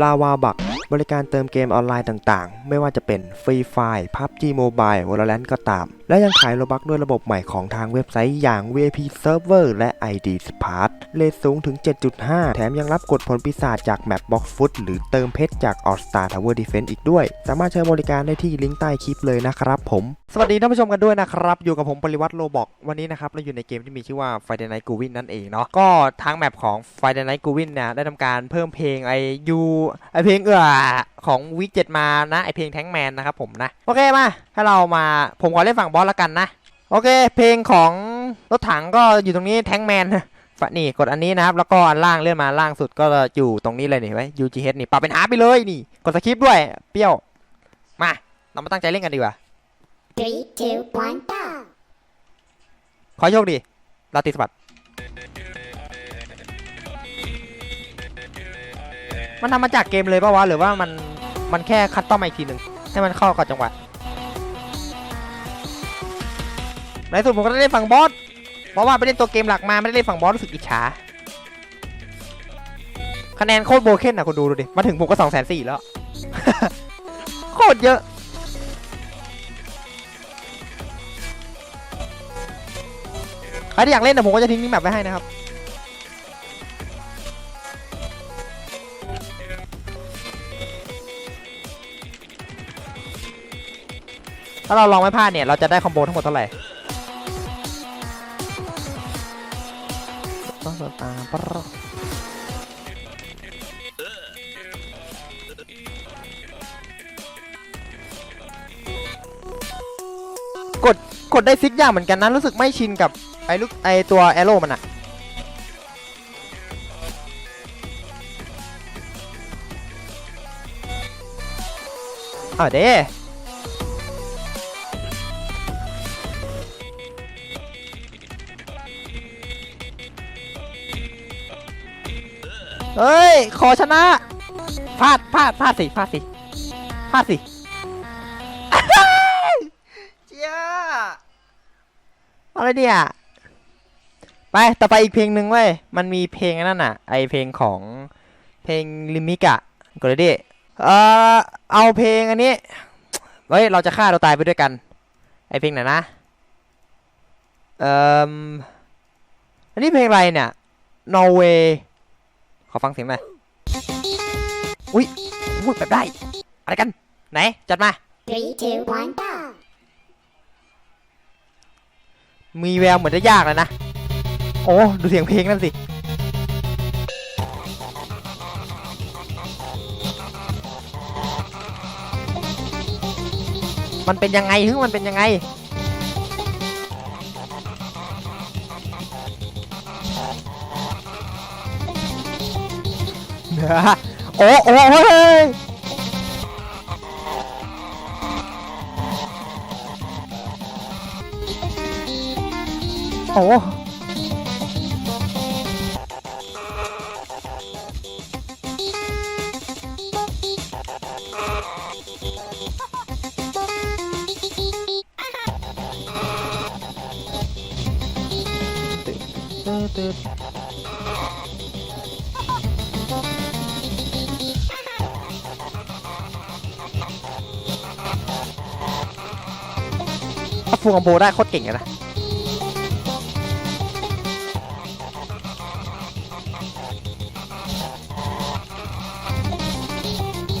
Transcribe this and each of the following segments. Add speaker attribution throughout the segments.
Speaker 1: ลาวาบัก บริการเติมเกมออนไลน์ต่างๆ ไม่ว่าจะเป็นฟรีไฟ PUBG Mobile Valorant ก็ตาม และยังขายโลบักด้วยระบบใหม่ของทางเว็บไซต์อย่าง VIP Server และ ID Smart เลทสูงถึง 7.5 แถมยังรับกดผลปีศาจจากแมป Box Foot หรือเติมเพชรจาก All Star Tower Defense อีกด้วย สามารถใช้บริการได้ที่ลิงก์ใต้คลิปเลยนะครับผม สวัสดีท่านผู้ชมกันด้วยนะครับ อยู่กับผมปริวัติโลบอกวันนี้นะครับ เราอยู่ในเกมที่มีชื่อว่า Friday Night g o w i n นั่นเองเนาะก็ทางแมปของ Friday Night g o w i n เนี่ยได้ทำการเพิ่มเพลงไอยูไอเพลงเอือของวิกเจ็ดมานะไอเพลงแท้งแมนนะครับผมนะ โอเคมาถ้าเรามาผมขอเล่นฝั่งบอสละกันนะ โอเค เพลงของรถถังก็อยู่ตรงนี้แท้งแมนฝนี่กดอันนี้นะครับ แล้วก็อันล่างเลื่อนมาล่างสุดก็อยู่ตรงนี้เลยนี่เห็นไหม UGH นี่ปรับเป็นฮาร์ดไปเลยนี่ กดสคริปต์ด้วย เปรี้ยว มาเรามาตั้งใจเล่นกันดีกว่า
Speaker 2: Three, two, one, go!
Speaker 1: ขอโชคดีลาติสบัต มันทำมาจากเกมเลยป่าวะ หรือว่ามัน มันแค่คัดต้อมมาอีกทีหนึ่งให้มันเข้ากับจังหวะในสุดผมก็ได้เล่นฝั่งบอส เพราะว่าไปเล่นตัวเกมหลักมาไม่ได้เล่นฝั่งบอสรู้สึกอิจฉา คะแนนโคตรโบเคนอะคุณดูดูดิ มาถึงผมก็สองแสนสี่แล้ว โคตรเยอะใครที่อยากเล่นแต่ผมก็จะทิ้งลิงก์แมปไว้ให้นะครับ ถ้าเราลองไม่พลาดเนี่ย เราจะได้คอมโบทั้งหมดเท่าไหร่ต้องตาปกด กดได้ซิกอย่างเหมือนกันนะ รู้สึกไม่ชินกับ ไอ้ลูกไอ้ตัวแอโร่มันอะอะเด้ เฮ้ย ขอชนะพลาดพลาดพลาดสิพลาดสิพลาดสิเจ้าอะไรเนี่ย ไป ต่อไปอีกเพลงหนึ่งเว้ย มันมีเพลงนั่นน่ะ ไอเพลงของเพลงลิมิกะกดเลยดิเอ่อเอาเพลงอันนี้ เฮ้ย เราจะฆ่าเราตายไปด้วยกัน ไอเพลงไหนนะ เอ่ออันนี้เพลงอะไรเนี่ย Norway ขอฟังเสียงหน่อยอุ้ยอุ้ยแบบได้ อะไรกัน ไหน จัดมา
Speaker 2: Three, two, one, go!
Speaker 1: มีแววเหมือนจะยากเลยนะ โอ้ ดูเสียงเพลงนั่นสิ มันเป็นยังไงฮึมันเป็นยังไง โอ้โอ้เฮ้ยโอ้ถ้า ฟูคอมโบได้โคตรเก่งเลยนะ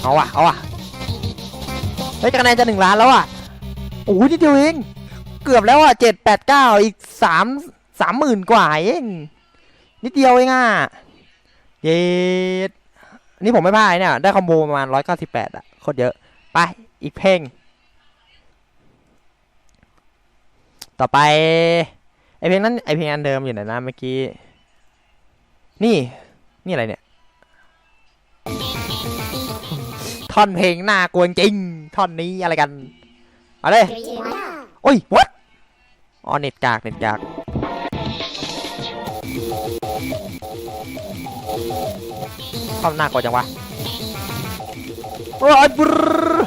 Speaker 1: เอาว่ะเอาว่ะเฮ้ยคะแนนจะหนึ่งล้านแล้วอะโอ้ยนิดเดียวเอง เกือบแล้วอะเจ็ดแปดเก้าอีกสามสามหมื่นกว่าเองนิดเดียวเองอะเย็ดนี่ผมไม่พลาดเนี่ย ได้คอมโบประมาณร้อยเก้าสิบแปดอะโคตรเยอะ ไป อีกเพลง ต่อไป ไอเพลงนั้นไอเพลงอันเดิมอยู่ไหนนะเมื่อกี้ นี่ นี่อะไรเนี่ย ท่อนเพลงน่ากวนจริง ท่อนนี้อะไรกัน เอาเลย โอ้ย what อ๋อเน็ตกากเน็ตกากท่อนน่ากลัวจังวะ
Speaker 2: โอ้ยบรร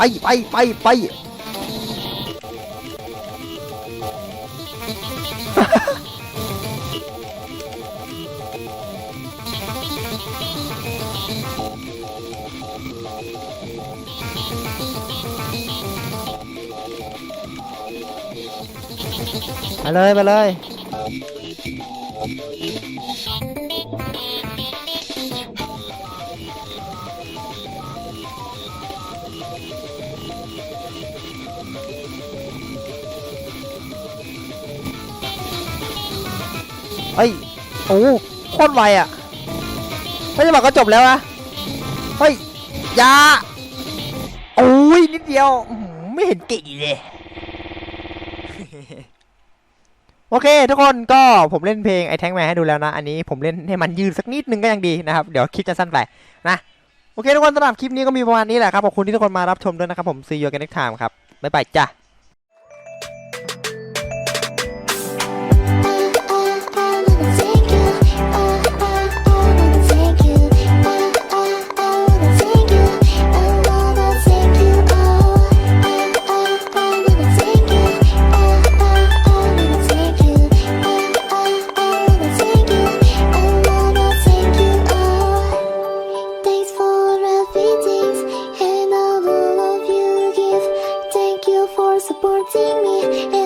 Speaker 2: ไปไปไปไปมาเลยมาเลย เฮ้ย โอ้โคตรไวอะ ไม่จะบอกก็จบแล้วอะเฮ้ย ยา โอ้ย นิดเดียวไม่เห็นเก่งเลย โอเค ทุกคนก็ผมเล่นเพลงไอ้แท้งแมนให้ดูแล้วนะ อันนี้ผมเล่นให้มันยืดสักนิดนึงก็ยังดีนะครับ เดี๋ยวคลิปจะสั้นไปนะ โอเคทุกคนสำหรับคลิปนี้ก็มีประมาณนี้แหละครับขอบคุณที่ทุกคนมารับชมด้วยนะครับผม see you again next time ครับบ๊ายบายจ้า
Speaker 3: see me